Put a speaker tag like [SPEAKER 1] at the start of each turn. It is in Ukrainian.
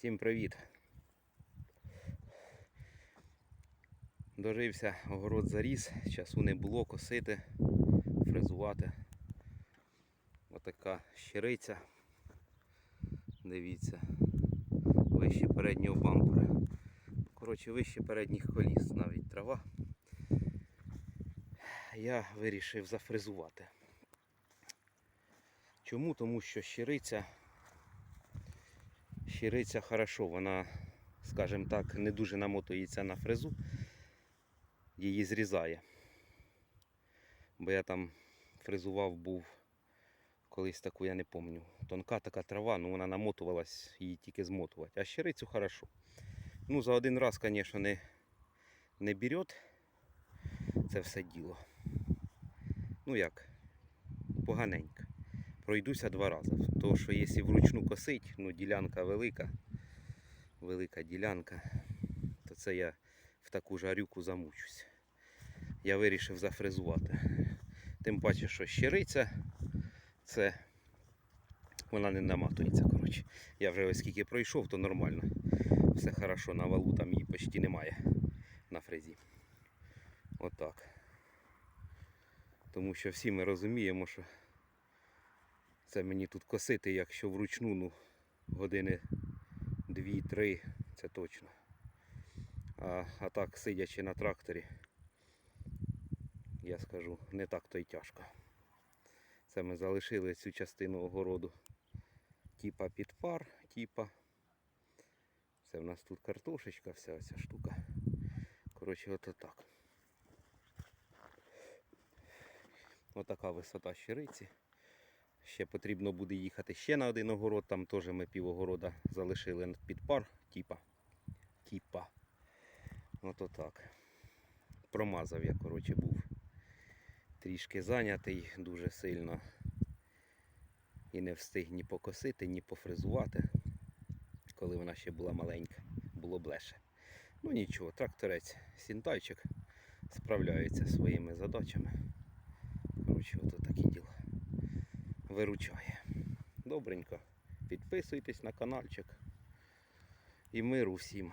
[SPEAKER 1] Всім привіт. Дожився, огород заріс, часу не було косити, фрезувати. Отака щириця. Дивіться. Вище переднього бампера. Коротше, вище передніх коліс навіть трава. Я вирішив зафрезувати. Чому? Тому що щириця Щириця хорошо, вона, скажімо так, не дуже намотується на фрезу, її зрізає. Бо я там фрезував був колись таку, я не пам'ятаю. Тонка така трава, ну вона намотувалась, її тільки змотувати. А щирицю хорошо. Ну, за один раз, звісно, не, не берет це все діло. Ну як, поганенько пройдуся два рази. Тому що якщо вручну косить, ну ділянка велика, велика ділянка, то це я в таку жарюку замучусь. Я вирішив зафрезувати. Тим паче, що щириця, це вона не наматується. коротше. Я вже ось скільки пройшов, то нормально. Все хорошо, на валу там її почти немає на фрезі. Отак. Тому що всі ми розуміємо, що це мені тут косити, якщо вручну, ну, години 2-3, це точно. А, а так, сидячи на тракторі, я скажу, не так то й тяжко. Це ми залишили цю частину огороду типа під пар, типа. Це в нас тут картошечка, вся ця штука. Коротше, ото так. Отака висота щириці. Ще потрібно буде їхати ще на один огород, там теж ми пів огорода залишили під пар, типа. Типа. Ото так. Промазав я, коротше, був трішки зайнятий дуже сильно. І не встиг ні покосити, ні пофрезувати. Коли вона ще була маленька, було блеше. Ну нічого, тракторець, сінтайчик справляється своїми задачами. Коротше, ото такі діла виручає. Добренько. Підписуйтесь на каналчик. І миру всім.